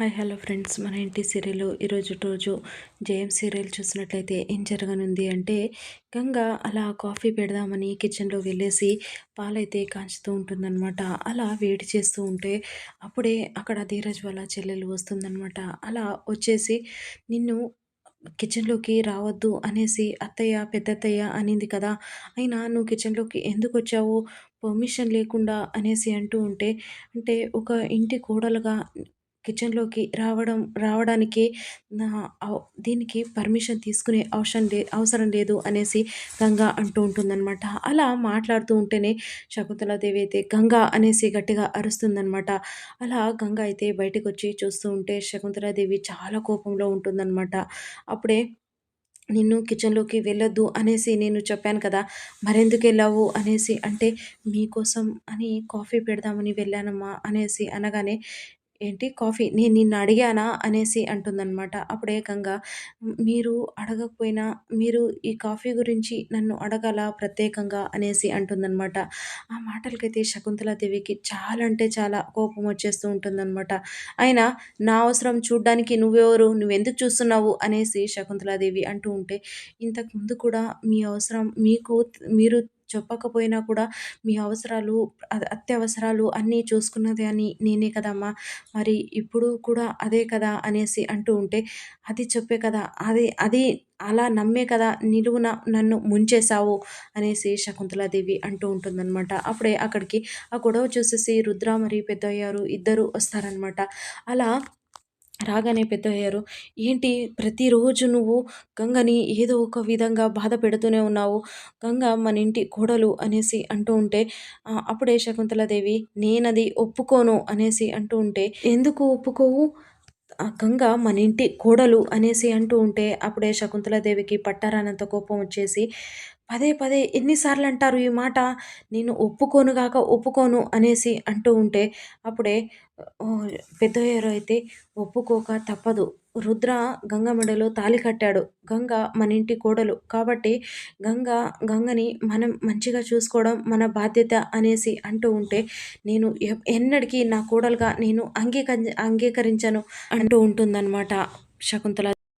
Hi hello friends. మన ఇంటి serial ఈరోజు రోజు జయం సీరియల్ చూసినట్లయితే ఏం జరగనుంది అంటే గంగ అలా కాఫీ పెడదామని కిచెన్లో వెళ్ళేసి పాలైతే కాంచుతూ ఉంటుందన్నమాట. అలా వేడి చేస్తూ ఉంటే అప్పుడే అక్కడ ధీరజ్ వాళ్ళ చెల్లెలు వస్తుందన్నమాట. అలా వచ్చేసి నిన్ను కిచెన్లోకి రావద్దు అనేసి అత్తయ్య పెద్దత్తయ్య అనింది కదా. అయినా నువ్వు కిచెన్లోకి ఎందుకు వచ్చావు? పర్మిషన్ లేకుండా అనేసి అంటూ ఉంటే అంటే ఒక ఇంటి కోడలుగా కిచెన్‌లోకి రావడం రావడానికి నా దీనికి పర్మిషన్ తీసుకునే అవసరం లే అవసరం లేదు అనేసి గంగ అంటూ ఉంటుందనమాట. అలా మాట్లాడుతూ ఉంటేనే శకుంతలాదేవి అయితే గంగ అనేసి గట్టిగా అరుస్తుందనమాట. అలా గంగ అయితే బయటకొచ్చి చూస్తూ ఉంటే శకుంతలాదేవి చాలా కోపంలో ఉంటుందనమాట. అప్పుడే నిన్ను కిచెన్‌లోకి వెళ్ళొద్దు అనేసి నేను చెప్పాను కదా! మరెందుకు వెళ్ళావు అనేసి అంటే మీకోసం అని కాఫీ పెడదామని వెళ్ళానమ్మా అనేసి అనగానే ఏంటి కాఫీ నేను నిన్ను అడిగానా అనేసి అంటుందన్నమాట. అప్పుడు ఏకంగా మీరు అడగకపోయినా మీరు ఈ కాఫీ గురించి నన్ను అడగాలా ప్రత్యేకంగా అనేసి అంటుందన్నమాట. ఆ మాటలకైతే శకుంతలాదేవికి చాలా అంటే చాలా కోపం వచ్చేస్తూ ఉంటుందన్నమాట. అయినా నా అవసరం చూడ్డానికి నువ్వెవరు? నువ్వెందుకు చూస్తున్నావు? అనేసి శకుంతలాదేవి అంటూ ఉంటే ఇంతకుముందు కూడా మీ అవసరం మీకు మీరు చెప్పకపోయినా కూడా మీ అవసరాలు అత్యవసరాలు అన్నీ చూసుకున్నది అని నేనే కదమ్మా! మరి ఇప్పుడు కూడా అదే కదా అనేసి అంటూ ఉంటే అది చెప్పే కదా అది అది అలా నమ్మే కదా నిలువున నన్ను ముంచేశావు అనేసి శకుంతలాదేవి అంటూ ఉంటుందన్నమాట అప్పుడే అక్కడికి ఆ గొడవ చూసేసి రుద్ర మరియు పెద్దయ్యారు ఇద్దరు వస్తారనమాట అలా రాగానే పెద్దయ్యారు. ఏంటి? ప్రతిరోజు నువ్వు గంగని ఏదో ఒక విధంగా బాధ పెడుతూనే ఉన్నావు. గంగ మన ఇంటి కోడలు అనేసి అంటూ ఉంటే అప్పుడే శకుంతలాదేవి నేనది ఒప్పుకోను అనేసి అంటూ ఉంటే ఎందుకు ఒప్పుకోవు? గంగ మన ఇంటి కోడలు అనేసి అంటూ ఉంటే అప్పుడే శకుంతలాదేవికి పట్టారానంత కోపం వచ్చేసి పదే పదే ఎన్నిసార్లు అంటారు ఈ మాట? నేను ఒప్పుకోను కాక ఒప్పుకోను అనేసి అంటూ ఉంటే అప్పుడే పెద్దయ్యారు అయితే ఒప్పుకోక తప్పదు. రుద్ర గంగ మెడలో తాళి కట్టాడు. గంగ మన ఇంటి కోడలు. కాబట్టి గంగ గంగని మనం మంచిగా చూసుకోవడం మన బాధ్యత అనేసి అంటూ ఉంటే నేను ఎన్నటికీ నా కోడలుగా నేను అంగీక అంగీకరించను అంటూ ఉంటుందన్నమాట శకుంతల